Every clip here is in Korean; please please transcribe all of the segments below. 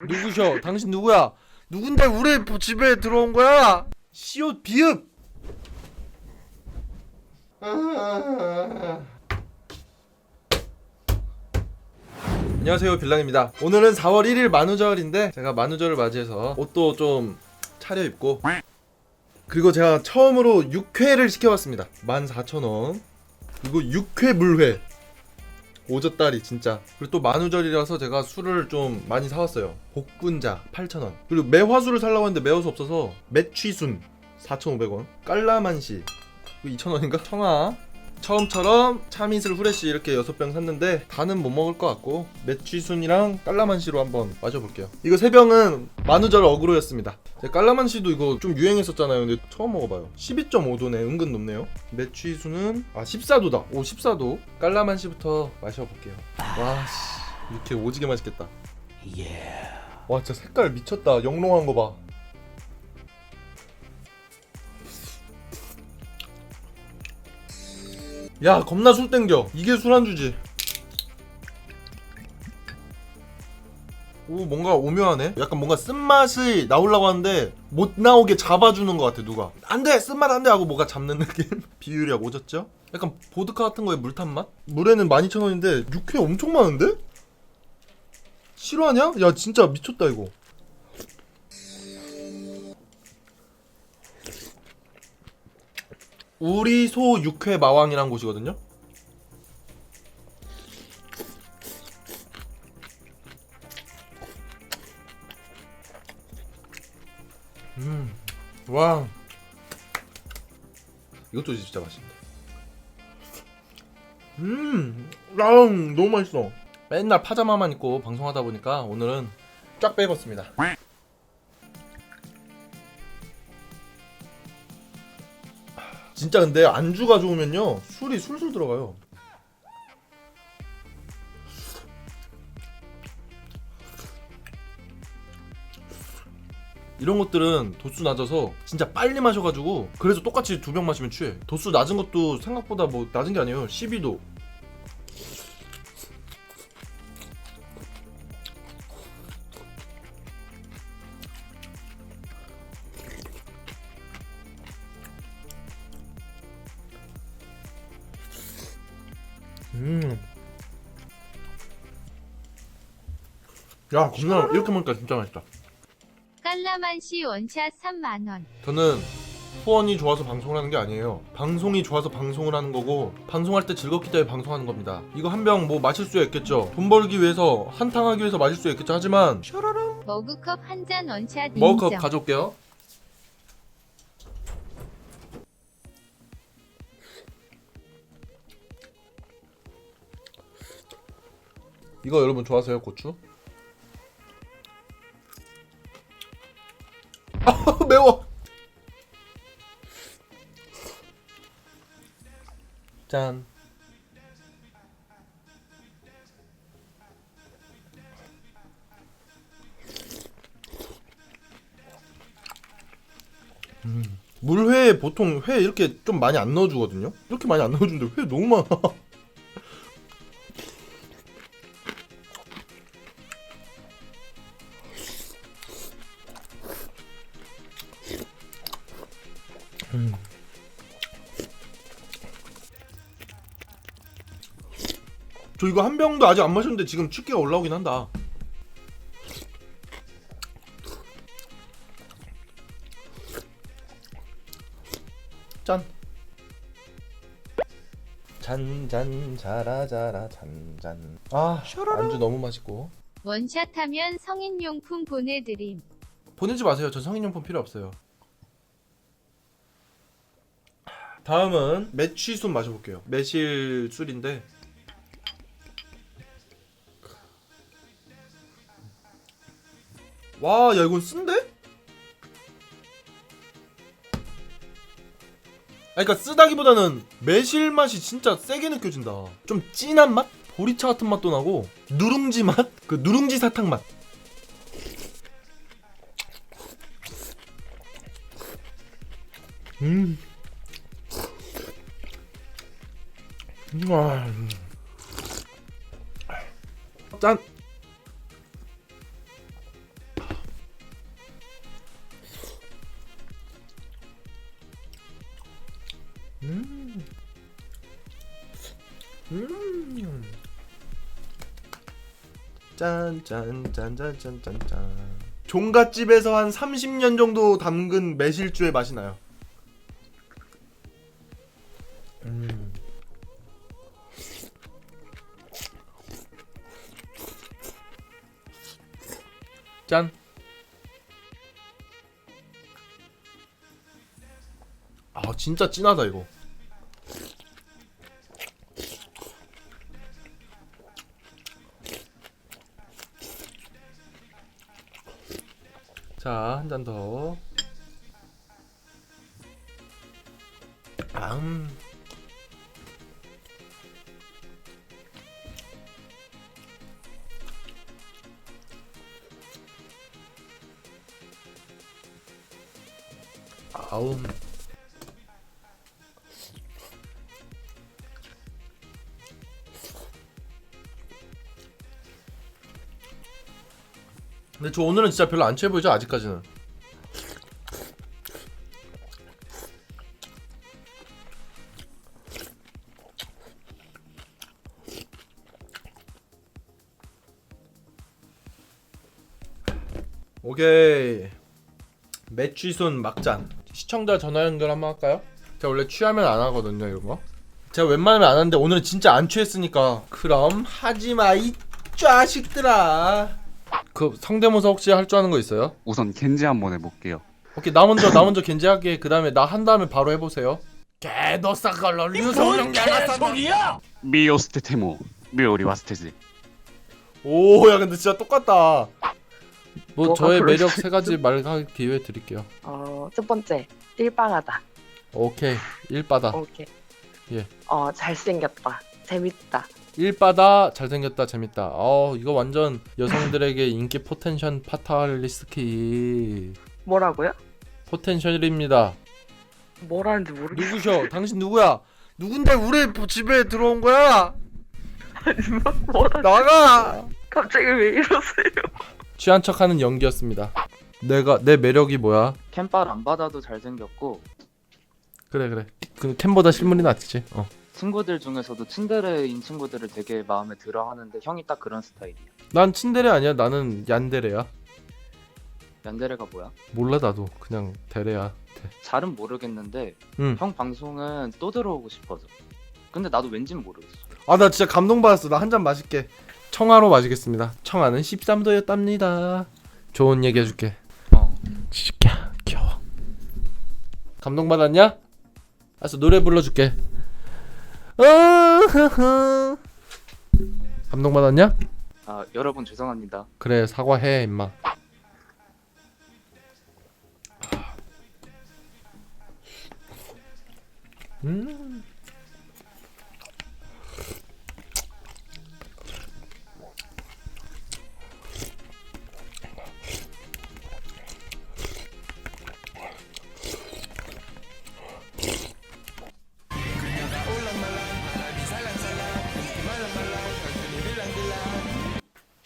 누구셔? 당신 누구야? 누군데 우리 집에 들어온 거야? 시옷 비읍. 안녕하세요 빌랑입니다. 오늘은 4월 1일 만우절인데 제가 만우절을 맞이해서 옷도 좀 차려입고 그리고 제가 처음으로 육회를 시켜봤습니다. 14,000원 그리고 육회 물회 오졌다리 진짜. 그리고 또 만우절이라서 제가 술을 좀 많이 사왔어요. 복분자 8,000원. 그리고 매화수를 살라고 했는데 매화수 없어서 매취순 4,500원. 깔라만시. 2,000원인가? 청아 처음처럼 차미슬 후레쉬 이렇게 6병 샀는데 다는 못 먹을 것 같고 매취순이랑 깔라만시로 한번 마셔볼게요. 이거 3병은 만우절 어그로였습니다. 깔라만시도 이거 좀 유행했었잖아요. 근데 처음 먹어봐요. 12.5도네. 은근 높네요. 매취수는 아 14도다. 오 14도. 깔라만시부터 마셔볼게요. 와씨. 이렇게 오지게 맛있겠다. 와 진짜 색깔 미쳤다. 영롱한 거봐 야 겁나 술 땡겨 이게 술안주지 오 뭔가 오묘하네 약간 뭔가 쓴맛이 나오려고 하는데 못 나오게 잡아주는 것 같아 누가 안돼 쓴맛 안돼 하고 뭐가 잡는 느낌 비율이 약 오졌죠? 약간 보드카 같은 거에 물 탄 맛? 물에는 12,000원인데 육회 엄청 많은데? 싫어하냐? 야 진짜 미쳤다 이거 우리소 육회 마왕이란 곳이거든요 음, 와. 이것도 진짜 맛있네. 음, 아우, 너무 맛있어. 맨날 파자마만 입고 방송하다 보니까 오늘은 쫙 빼봤습니다. 진짜 근데 안주가 좋으면요 술이 술술 들어가요. 이런 것들은 도수 낮아서 진짜 빨리 마셔가지고 그래서 똑같이 두 병 마시면 취해. 도수 낮은 것도 생각보다 뭐 낮은 게 아니에요. 12도 음. 야, 겁나 이렇게 먹으니까 진짜 맛있다. 깔라만시 원샷 3만 원. 저는 후원이 좋아서 방송을 하는 게 아니에요. 방송이 좋아서 방송을 하는 거고 방송할 때 즐겁기 때문에 방송하는 겁니다. 이거 한 병 뭐 마실 수 있겠죠. 돈 벌기 위해서 한탕 하기 위해서 마실 수 있겠죠. 하지만 머그컵 한 잔 원샷 인정. 머그컵 가져올게요. 이거 여러분 좋아하세요 고추? 아 매워. 짠. 물회에 보통 회 이렇게 좀 많이 안 넣어주거든요. 이렇게 많이 안 넣어주는데 회 너무 많아. 저 이거 한 병도 아직 안 마셨는데 지금 취기가 올라오긴 한다. 짠. 잔잔 자라자라 잔잔. 아 안주 너무 맛있고. 원샷 하면 성인용품 보내드림. 보내지 마세요. 전 성인용품 필요 없어요. 다음은 매취술 마셔볼게요. 매실 술인데 와, 야 이건 쓴데? 아, 그러니까 쓰다기보다는 매실 맛이 진짜 세게 느껴진다. 좀 진한 맛? 보리차 같은 맛도 나고 누룽지 맛? 그 누룽지 사탕 맛. 음. 와. 짠. 짠짠짠짠짠짠짠. 종갓집에서 한 30년 정도 담근 매실주의 맛이 나요. 음. 짠. 아 진짜 진하다 이거. 자, 한 잔 더. 음. 아우. 근데 저 오늘은 진짜 별로 안 취해 보이죠 아직까지는. 오케이. 매취손 막잔. 시청자 전화 연결 한번 할까요? 제가 원래 취하면 안 하거든요 이런 거. 제가 웬만하면 안 하는데 오늘은 진짜 안 취했으니까. 그럼 하지마 이 자식들아 그 성대모사 혹시 할 줄 아는 거 있어요? 우선 겐지 한번 해볼게요. 오케이 나 먼저 나 먼저 겐지 할게 그 다음에 나 한 다음에 바로 해보세요 개너싸걸러 류성룡 야나산다 미오스테 테모 미오리 와스테즈. 오야 근데 진짜 똑같다 뭐 뭐가 저의 그럴 매력 수세 가지 말할 기회 드릴게요 어, 첫 번째, 일방하다. 오케이 일바다 오케이. 예. 어, 잘생겼다. 재밌다. 일바다 잘생겼다 재밌다. 어 이거 완전 여성들에게 인기 포텐션 파탈리스키. 뭐라고요? 포텐셜입니다. 뭐라는지 모르겠어. 누구셔? 당신 누구야? 누군데 우리 집에 들어온 거야? 뭐라? 나가! 갑자기 왜 이러세요? 취한 척하는 연기였습니다. 내가 내 매력이 뭐야? 캠빨 안 받아도 잘생겼고. 그래 그래. 그 캠보다 실물이 낫지. 어 친구들 중에서도 츤데레인 친구들을 되게 마음에 들어 하는데 형이 딱 그런 스타일이야. 난 친데레 아니야 나는 얀데레야 얀데레가 뭐야? 몰라 나도 그냥 데레야 잘은 모르겠는데 응. 형 방송은 또 들어오고 싶어서. 근데 나도 왠진 모르겠어. 아 나 진짜 감동받았어 나 한 잔 마실게 청아로 마시겠습니다 청아는 13도였답니다 좋은 얘기 해줄게 어. 진짜 귀여워 감동받았냐? 알았어 노래 불러줄게. 감동 받았냐? 아 여러분 죄송합니다. 그래 사과해 임마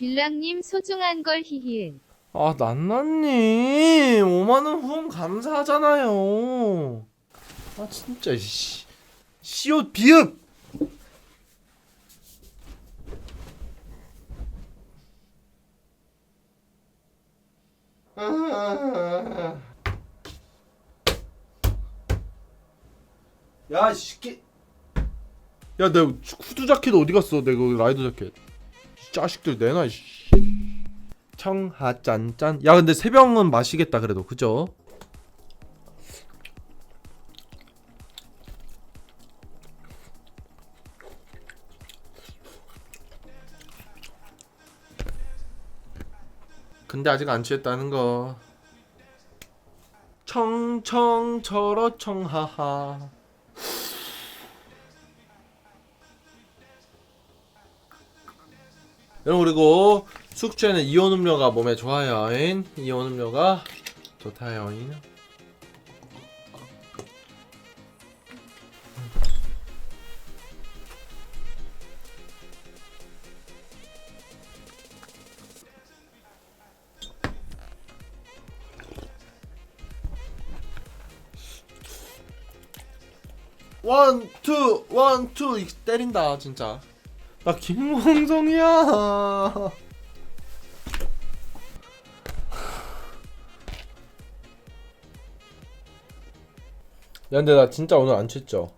빌랑님 소중한 걸 히히은. 아 난나님 5만원 후원 감사하잖아요. 아 진짜 씨. 시옷 비읍! 야 시끼. 야 내 후드 자켓 어디 갔어? 내 그 라이더 자켓. 이 자식들 내놔 씨. 청하 짠짠. 야 근데 세 병은 마시겠다 그래도 그죠? 근데 아직 안 취했다는 거. 청청 철어 청하하. 여러분 그리고 숙취에는 이온 음료가 몸에 좋아요. 인. 이온 음료가 좋다요. 인. 원투 원투 이 때린다 진짜 나 김홍성이야. 야 근데 나 진짜 오늘 안 취했죠